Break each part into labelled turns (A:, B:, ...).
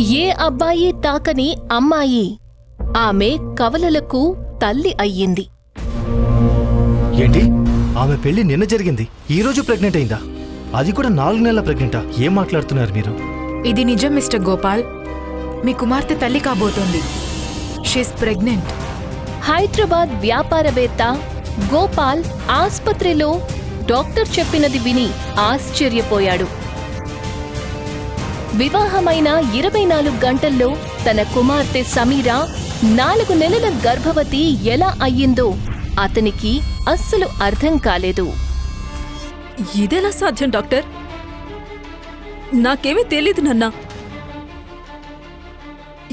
A: ఏ అబ్బాయి తాకని అమ్మాయి? ఆమె కవలలకు తల్లి అయ్యింది.
B: ఏంటి? ఆమె పెళ్ళి నిన్న జరిగింది. ఈ రోజు ప్రెగ్నెంట్ అయిందా? అది కూడా నాలుగు నెలల ప్రెగ్నెంటా? ఏం మాట్లాడుతున్నారు మీరు?
C: ఇది నిజం మిస్టర్ గోపాల్. మీ కుమార్తె తల్లి కాబోతోంది. షీస్ ప్రెగ్నెంట్
A: హైదరాబాద్ వ్యాపారవేత్త గోపాల్ ఆస్పత్రిలో డాక్టర్ చెప్పినది విని ఆశ్చర్యపోయాడు. వివాహమైన ఇరవై నాలుగు గంటల్లో తన కుమార్తె సమీర నాలుగు నెలల గర్భవతి ఎలా అయ్యిందో అతనికి అస్సలు అర్థం కాలేదు.
D: ఇదెలా సాధ్యం డాక్టర్? నాకేమీ తెలీదు నాన్న.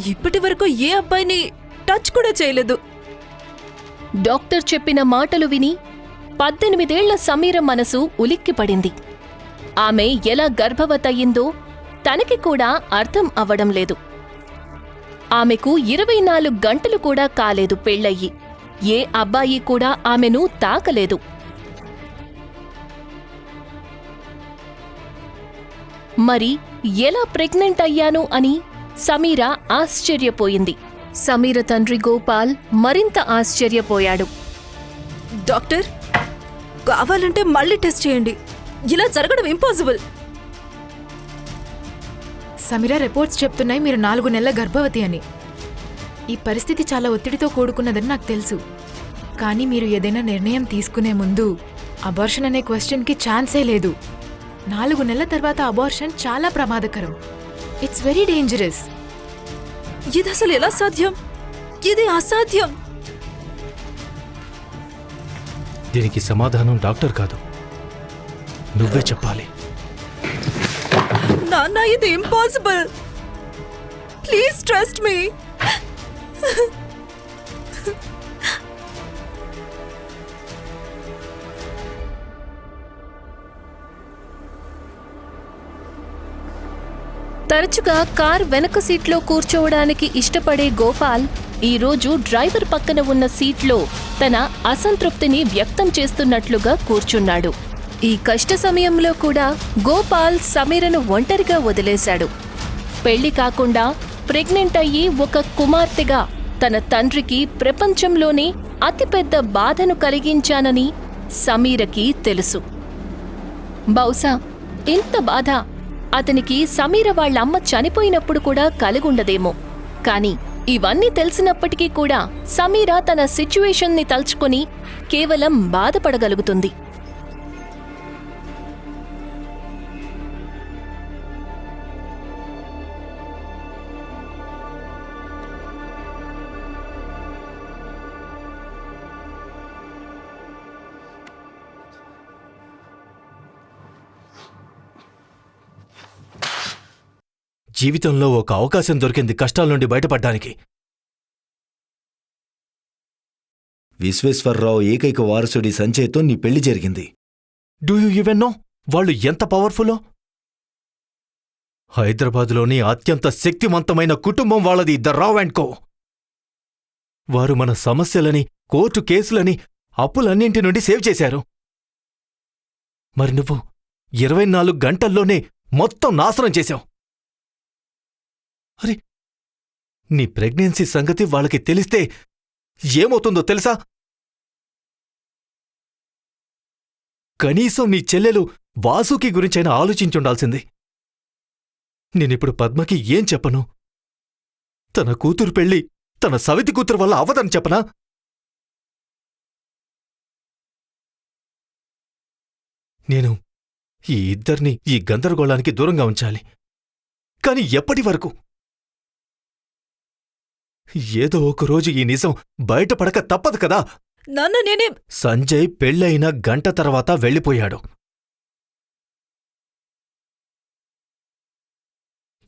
D: ఇప్పటి వరకు ఏ అబ్బాయిని టచ్ కూడా చేయలేదు.
A: డాక్టర్ చెప్పిన మాటలు విని పద్దెనిమిదేళ్ళ సమీర మనసు ఉలిక్కిపడింది. ఆమె ఎలా గర్భవతయిందో తనకి కూడా అర్థం అవడం లేదు. ఆమెకు ఇరవై నాలుగు గంటలు కూడా కాలేదు పెళ్ళయ్యి. ఏ అబ్బాయి కూడా ఆమెను తాకలేదు. మరి ఎలా ప్రెగ్నెంట్ అయ్యాను అని సమీర ఆశ్చర్యపోయింది. సమీర తండ్రి గోపాల్ మరింత ఆశ్చర్యపోయాడు.
D: డాక్టర్ కావాలంటే మళ్ళీ టెస్ట్ చేయండి. ఇలా జరగడం ఇంపాసిబుల్.
C: సమీరా రిపోర్ట్స్ చెప్తున్నాయి మీరు నాలుగు నెలల గర్భవతి అని. ఈ పరిస్థితి చాలా ఒత్తిడితో కూడుకున్నదని నాకు తెలుసు. కానీ మీరు ఏదైనా నిర్ణయం తీసుకునే ముందు అబార్షన్ అనే క్వశ్చన్కి ఛాన్సే లేదు. నాలుగు నెలల తర్వాత అబార్షన్ చాలా ప్రమాదకరం. ఇట్స్ వెరీ డేంజరస్
D: ఇది అసలు ఎలా సాధ్యం? ఇది అసాధ్యం.
B: దీనికి సమాధానం డాక్టర్ కాదు. నువ్వే చెప్పాలి.
D: నాన్న ఇది ఇంపాసిబుల్ ప్లీజ్ ట్రస్ట్ మీ
A: తరచుగా కార్ వెనక సీట్లో కూర్చోవడానికి ఇష్టపడే గోపాల్ ఈరోజు డ్రైవర్ పక్కన ఉన్న సీట్లో తన అసంతృప్తిని వ్యక్తం చేస్తున్నట్లుగా కూర్చున్నాడు. ఈ కష్ట సమయంలో కూడా గోపాల్ సమీరను ఒంటరిగా వదిలేశాడు. పెళ్ళి కాకుండా ప్రెగ్నెంట్ అయ్యి ఒక కుమార్తెగా తన తండ్రికి ప్రపంచంలోనే అతిపెద్ద బాధను కలిగించానని సమీరకి తెలుసు. బహుశా ఇంత బాధ అతనికి సమీర వాళ్ళమ్మ చనిపోయినప్పుడు కూడా కలిగుండదేమో. కాని ఇవన్నీ తెలిసినప్పటికీ కూడా సమీర తన సిచ్యువేషన్ని తలుచుకొని కేవలం బాధపడగలుగుతుంది.
B: జీవితంలో ఒక అవకాశం దొరికింది కష్టాల నుండి బయటపడ్డానికి.
E: విశ్వేశ్వరరావు ఏకైక వారసుడి సంజయ్తో నీ పెళ్ళి జరిగింది.
B: డూ యూ ఈవెన్ నో వాళ్ళు ఎంత పవర్ఫుల్లో హైదరాబాదులోని అత్యంత శక్తివంతమైన కుటుంబం వాళ్ళది ద రావ్ అండ్ కో. వారు మన సమస్యలని కోర్టు కేసులని అప్పులన్నింటి నుండి సేవ్ చేశారు. మరి నువ్వు ఇరవై నాలుగు గంటల్లోనే మొత్తం నాశనం చేశావు. అరే నీ ప్రెగ్నెన్సీ సంగతి వాళ్ళకి తెలిస్తే ఏమవుతుందో తెలుసా? కనీసం నీ చెల్లెలు వాసుకి గురించైనా ఆలోచించుండాల్సింది. నేనిప్పుడు పద్మకి ఏం చెప్పను? తన కూతురు పెళ్ళి తన సవితి కూతురు వల్ల అవ్వదని చెప్పనా? నేను ఈ ఇద్దరిని ఈ గందరగోళానికి దూరంగా ఉంచాలి. కాని ఎప్పటి వరకు? ఏదో ఒకరోజు ఈ నిజం బయటపడక తప్పదు కదా.
D: నాన్న నేనే
B: సంజయ్ పెళ్ళైన గంట తర్వాత వెళ్ళిపోయాడు.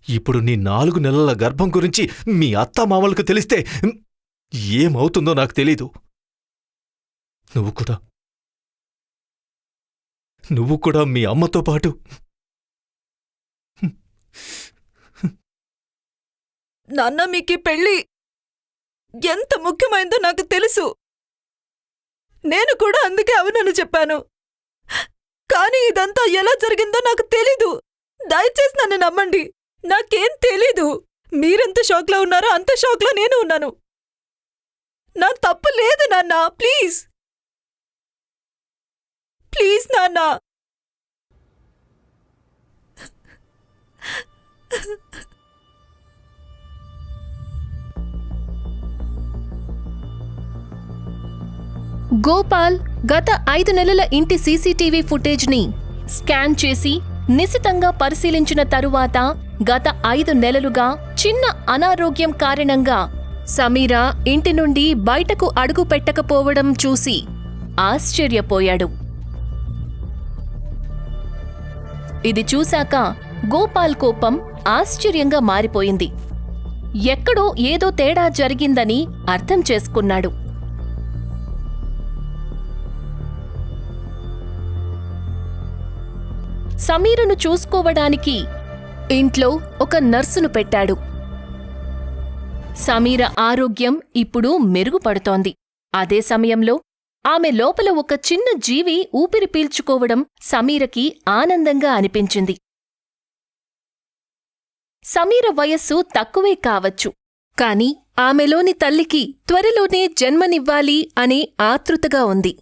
B: ఇప్పుడు నీ నాలుగు నెలల గర్భం గురించి మీ అత్తామామలకు తెలిస్తే ఏమవుతుందో నాకు తెలీదు. నువ్వు కూడా. నువ్వు కూడా మీ అమ్మతో పాటు.
D: నాన్న మీకు ఈ పెళ్ళి ఎంత ముఖ్యమైందో నాకు తెలుసు. నేను కూడా అందుకే అవునని చెప్పాను. కానీ ఇదంతా ఎలా జరిగిందో నాకు తెలీదు. దయచేసి నన్ను నమ్మండి. నాకేం తెలీదు. మీరెంత షాక్లో ఉన్నారో అంత షాక్లో నేను ఉన్నాను. నా తప్పు లేదు నాన్న. ప్లీజ్. ప్లీజ్ నాన్న.
A: గోపాల్ గత ఐదు నెలల ఇంటి సీసీటీవీ ఫుటేజ్ని స్కాన్ చేసి నిశితంగా పరిశీలించిన తరువాత గత ఐదు నెలలుగా చిన్న అనారోగ్యం కారణంగా సమీరా ఇంటి నుండి బయటకు అడుగు పెట్టకపోవడం చూసి ఆశ్చర్యపోయాడు. ఇది చూశాక గోపాల్ కోపం ఆశ్చర్యంగా మారిపోయింది. ఎక్కడో ఏదో తేడా జరిగిందని అర్థం చేసుకున్నాడు. సమీరను చూసుకోవడానికి ఇంట్లో ఒక నర్సును పెట్టాడు. సమీర ఆరోగ్యం ఇప్పుడు మెరుగుపడుతోంది. అదే సమయంలో ఆమె లోపల ఒక చిన్న జీవి ఊపిరి పీల్చుకోవడం సమీరకి ఆనందంగా అనిపించింది. సమీర వయస్సు తక్కువే కావచ్చు. కాని ఆమెలోని తల్లికి త్వరలోనే జన్మనివ్వాలి అనే ఆతృతగా ఉంది.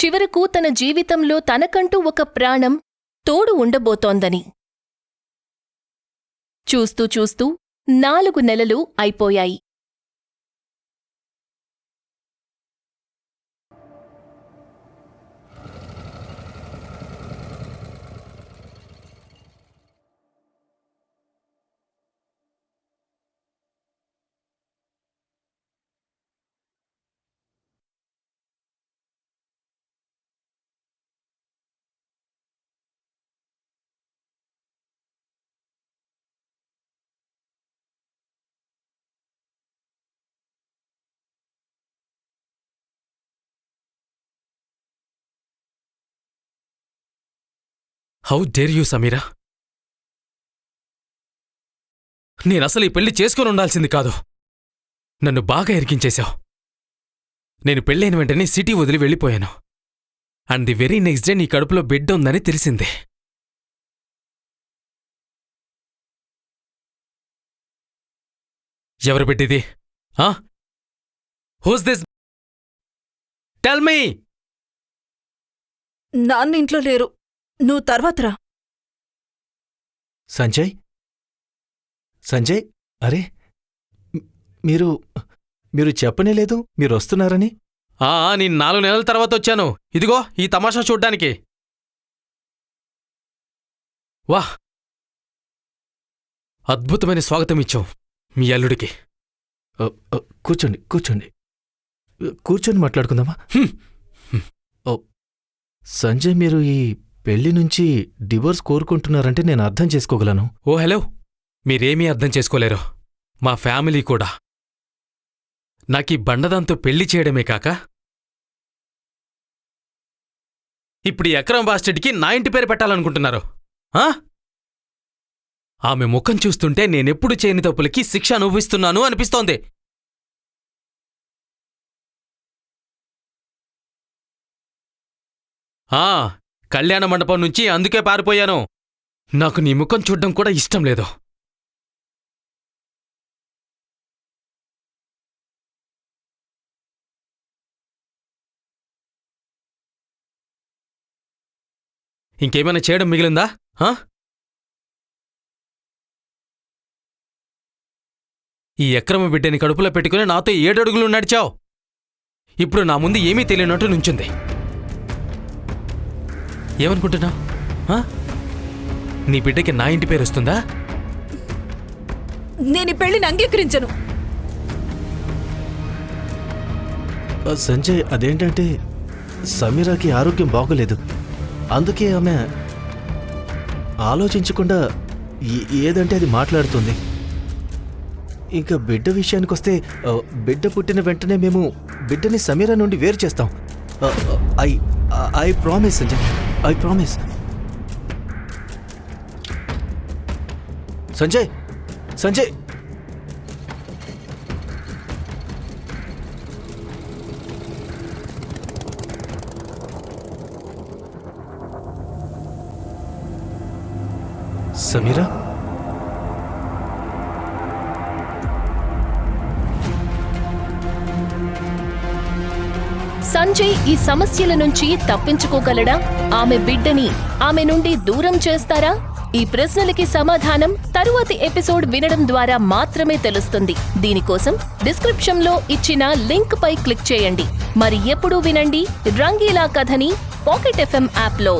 A: చివరకు తన జీవితంలో తనకంటూ ఒక ప్రాణం తోడు ఉండబోతోందని. చూస్తూ చూస్తూ నాలుగు నెలలు అయిపోయాయి.
F: హౌ డేర్ యూ సమీరా నేనసలు ఈ పెళ్ళి చేసుకొని ఉండాల్సింది కాదు. నన్ను బాగా ఇరికించేశావు నేను పెళ్ళైన వెంటనే సిటీ వదిలి వెళ్ళిపోయాను. And the very next day నీ కడుపులో బిడ్డ ఉందని తెలిసిందే. ఎవరు పెట్టిది? ఆ? హూస్ దిస్ టెల్ మీ
D: నాన్న ఇంట్లో లేరు. నువ్వు తర్వాత రా.
B: సంజయ్? సంజయ్? అరే మీరు మీరు చెప్పనే లేదు మీరు వస్తున్నారని?
F: ఆ నేను నాలుగు నెలల తర్వాత వచ్చాను. ఇదిగో ఈ తమాషా చూడ్డానికి. వాహ్! అద్భుతమైన స్వాగతం ఇచ్చావు మీ అల్లుడికి.
B: అ, అ, కూర్చోండి కూర్చోండి. కూర్చొని మాట్లాడుకుందామా?
F: హ్మ్.
B: ఓ సంజయ్ మీరు ఈ పెళ్ళి నుంచి డివోర్స్ కోరుకుంటున్నారంటే నేను అర్థం చేసుకోగలను.
F: Oh hello. మీరేమీ అర్థం చేసుకోలేరు. మా ఫ్యామిలీ కూడా. నాకీ బండదాంతో పెళ్ళి చేయడమే కాక. ఇప్పుడు ఈ అక్రమ్ బాస్టెడ్కి నా ఇంటి పేరు పెట్టాలనుకుంటున్నారు. ఆ? ఆమె ముఖం చూస్తుంటే నేనెప్పుడు చేయని తప్పులకి శిక్ష అనుభవిస్తున్నాను అనిపిస్తోంది. ఆ కళ్యాణ మండపం నుంచి అందుకే పారిపోయాను. నాకు నీ ముఖం చూడ్డం కూడా ఇష్టం లేదు. ఇంకేమైనా చేయడం మిగిలిందా? ఆ? ఈ ఎక్రమ బిడ్డని కడుపులో పెట్టుకుని నాతో ఏడడుగులు నడిచావు. ఇప్పుడు నా ముందు ఏమీ తెలియనట్టు నుంచుంది. ఏమనుకుంటున్నావు? నీ బిడ్డకి నా ఇంటి పేరు వస్తుందా?
D: నేను ఈ పెళ్ళిని అంగీకరించను.
B: సంజయ్ అదేంటంటే సమీరాకి ఆరోగ్యం బాగోలేదు. అందుకే ఆమె ఆలోచించకుండా ఏదంటే అది మాట్లాడుతుంది. ఇంకా బిడ్డ విషయానికొస్తే ఆ, బిడ్డ పుట్టిన వెంటనే మేము బిడ్డని సమీరా నుండి వేరు చేస్తాం. I I promise Sanjay. I promise Sanjay Sanjay Sameera
A: Sanjay ఈ సమస్యల నుంచి తప్పించుకోగలడా? ఆమె బిడ్డని ఆమె నుండి దూరం చేస్తారా? ఈ ప్రశ్నలకి సమాధానం తరువాతి ఎపిసోడ్ వినడం ద్వారా మాత్రమే తెలుస్తుంది. దీనికోసం డిస్క్రిప్షన్లో ఇచ్చిన లింక్ పై క్లిక్ చేయండి. మరి ఎప్పుడూ వినండి రంగీలా కథని పాకెట్ ఎఫ్ఎం యాప్లో.